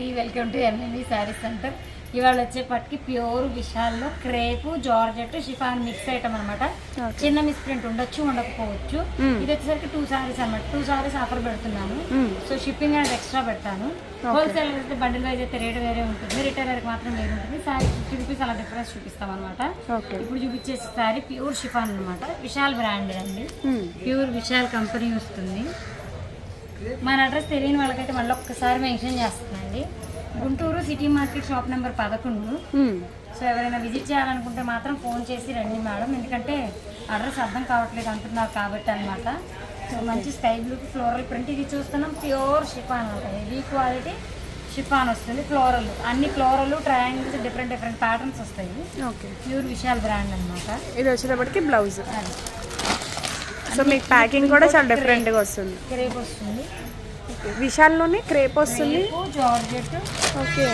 అండి. Welcome to MME sari centre ఇవాళ వచ్చేపటికి pure విశాల్లో crepe georgette chiffon mix item అనమాట. చిన్న మిస్ ప్రింట్ ఉండొచ్చు ఉండకపోవచ్చు. ఇది వచ్చేసరికి టూ సారీస్ అనమాట టూ సారీస్ ఆఫర్ పెడుతున్నాను. సో షిప్పింగ్ అనేది ఎక్స్ట్రా పెడతాను. హోల్సేల్ అయితే బండిల్ వైజ్ అయితే రేట్ వేరే ఉంటుంది. రిటైలర్కి మాత్రం వేరే ఉంటుంది. సారీ ఫిఫ్టీ రూపీస్ అలా డిఫరెన్స్ చూపిస్తాం అనమాట ఇప్పుడు చూపించే సారీ ప్యూర్ షిఫాన్ అనమాట విశాల్ బ్రాండ్ అండి. ప్యూర్ విశాల్ కంపెనీ వస్తుంది. మన అడ్రస్ తెలియని వాళ్ళకైతే మళ్ళీ ఒక్కసారి మెన్షన్ చేస్తుందండి Guntur city market shop number పదకొండు. సో ఎవరైనా విజిట్ చేయాలనుకుంటే మాత్రం ఫోన్ చేసి రండి మేడం. ఎందుకంటే అడ్రస్ అర్థం కావట్లేదు అంటున్నారు కాబట్టి అనమాట సో మంచి స్కై బ్లూ ఫ్లోరల్ ప్రింట్ ఇది చూస్తున్నాం. ప్యూర్ షిఫాన్ అనమాట హెవీ క్వాలిటీ షిఫాన్ వస్తుంది. ఫ్లోరల్. అన్ని floral triangles different different patterns వస్తాయి. ఓకే. ప్యూర్ విశాల్ బ్రాండ్ అనమాట ఇది వచ్చేటప్పటికి బ్లౌజ్. అది. సో మీకు ప్యాకింగ్ కూడా చాలా డిఫరెంట్గా వస్తుంది. క్రేప్ వస్తుంది. విశాల్లోనే క్రేప్ వస్తుంది? జార్జెట్. ఓకే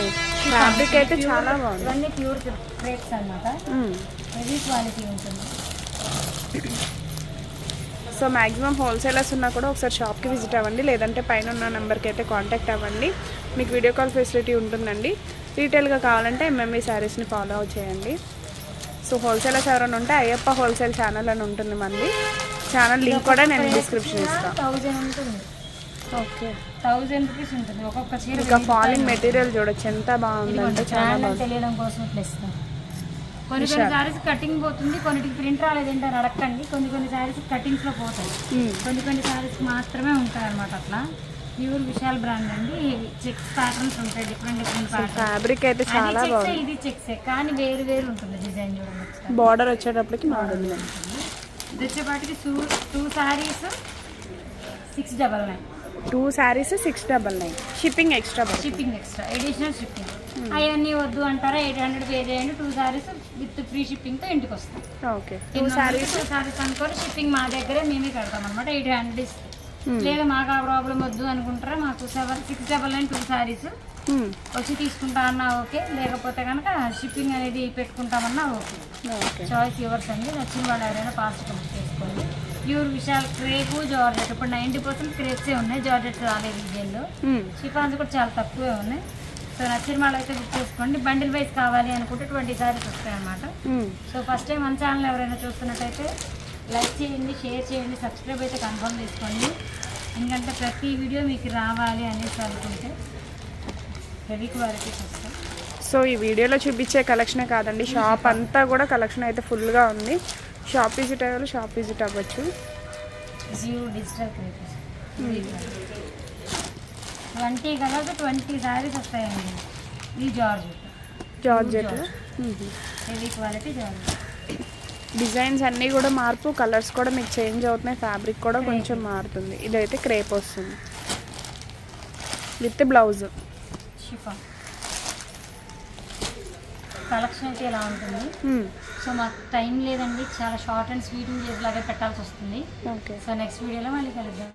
ఫ్యాబ్రిక్ అయితే చాలా బాగుంది. ఇవన్నీ ప్యూర్ క్రేప్స్ అనమాట. హెవీ క్వాలిటీ ఉంటుంది. సో మ్యాక్సిమం హోల్సేలర్స్ ఉన్నా కూడా ఒకసారి షాప్కి విజిట్ అవ్వండి. లేదంటే పైన ఉన్న నెంబర్కి అయితే కాంటాక్ట్ అవ్వండి. మీకు వీడియో కాల్ ఫెసిలిటీ ఉంటుందండి. రీటైల్గా కావాలంటే ఎంఎంఈ శారీస్ని ఫాలో చేయండి. సో హోల్సేలర్స్ ఎవరైనా ఉంటే అయ్యప్ప హోల్సేల్ ఛానల్ అని ఉంటుంది మంది. ఛానల్ లింక్ కూడా నేను డిస్క్రిప్షన్ ఇస్తాను ఓకే థౌజండ్ రూపీస్ ఉంటుంది. ఒక్కొక్క చీర ఇంకా ఫాలింగ్ మెటీరియల్ చూడొచ్చు. ఎంత బాగుందంటే చాలా తెలియడం కోసం ఇట్లా ఇస్తాం. కొన్ని కొన్ని సారీస్ కటింగ్ పోతుంది కొన్నిటికి ప్రింట్ రాలేదంటే అని అడగండి కొన్ని కొన్ని సారీస్ కటింగ్స్లో పోతాయి. మ్మ్. కొన్ని కొన్ని సారీస్ మాత్రమే ఉంటాయి అనమాట అట్లా. ప్యూర్ విశాల్ బ్రాండ్ అండి. చెక్స్ ప్యాటర్న్స్ ఉంటాయి డిఫరెంట్ డిఫరెంట్ ఫ్యాబ్రిక్ అయితే చాలా బాగుంది. ఇది చెక్సే కానీ వేరు వేరు ఉంటుంది డిజైన్ చూడండి. బార్డర్ వచ్చేటప్పటికి బాగుంది ఇది వచ్చేపాటికి two two saris six double nine two saris six double nine shipping extra shipping extra additional shipping అవన్నీ వద్దు అంటారా ఎయిట్ హండ్రెడ్ పే చేయండి టూ శారీస్ విత్ ఫ్రీ షిప్పింగ్తో ఇంటికి వస్తాం. Okay two saris. Two saris అనుకోని షిప్పింగ్ మా దగ్గరే మేమే కడతాం అనమాట ఎయిట్ హండ్రెడ్ లేదా మాకు ఆ ప్రాబ్లం వద్దు అనుకుంటారా మాకు seven six double nine two saris. వచ్చి తీసుకుంటా అన్నా ఓకే. లేకపోతే కనుక షిప్పింగ్ అనేది పెట్టుకుంటామన్నా ఓకే. చాయిస్ యువర్స్ అండి. నచ్చిన వాళ్ళు ఎవరైనా బుక్ చేసుకోండి. ప్యూర్ విశాల్ క్రేపు జార్జెట్ ఇప్పుడు నైంటీ పర్సెంట్ క్రేప్సే ఉన్నాయి. జార్జెట్ రాలేదు ఇదేళ్ళు షిఫాన్స్ కూడా చాలా తక్కువే ఉన్నాయి. సో నచ్చిన వాళ్ళు అయితే బుక్ చేసుకోండి. బండిల్ వైజ్ కావాలి అనుకుంటే ట్వంటీ సారీస్ వస్తాయి అన్నమాట. సో ఫస్ట్ టైం మన ఛానల్ ఎవరైనా చూస్తున్నట్టయితే లైక్ చేయండి షేర్ చేయండి సబ్స్క్రైబ్ అయితే కన్ఫర్మ్ చేసుకోండి. ఎందుకంటే ప్రతి వీడియో మీకు రావాలి అనేసి అనుకుంటే హెవీ క్వాలిటీస్ వస్తాయి సో ఈ వీడియోలో చూపించే కలెక్షనే కాదండి షాప్ అంతా కూడా కలెక్షన్ అయితే ఫుల్గా ఉంది. షాప్ విజిట్ అయ్యారు షాప్ విజిట్ అవ్వచ్చు. Jio digital crepes twenty colours twenty saris వస్తాయండి. ఈ జార్జ్ జార్జెట్ హెవీ క్వాలిటీ జార్జ్ డిజైన్స్ అన్నీ కూడా మార్పు కలర్స్ కూడా మీకు చేంజ్ అవుతున్నాయి ఫ్యాబ్రిక్ కూడా కొంచెం మారుతుంది. ఇదైతే క్రేప్ వస్తుంది. విత్ బ్లౌజ్ షిఫాన్ కలెక్షన్ అయితే ఇలా ఉంటుంది? సో మాకు టైం లేదండి. చాలా షార్ట్ అండ్ స్వీట్ చేసి లాగా పెట్టాల్సి వస్తుంది. సో నెక్స్ట్ వీడియోలో మళ్ళీ కలుద్దాం.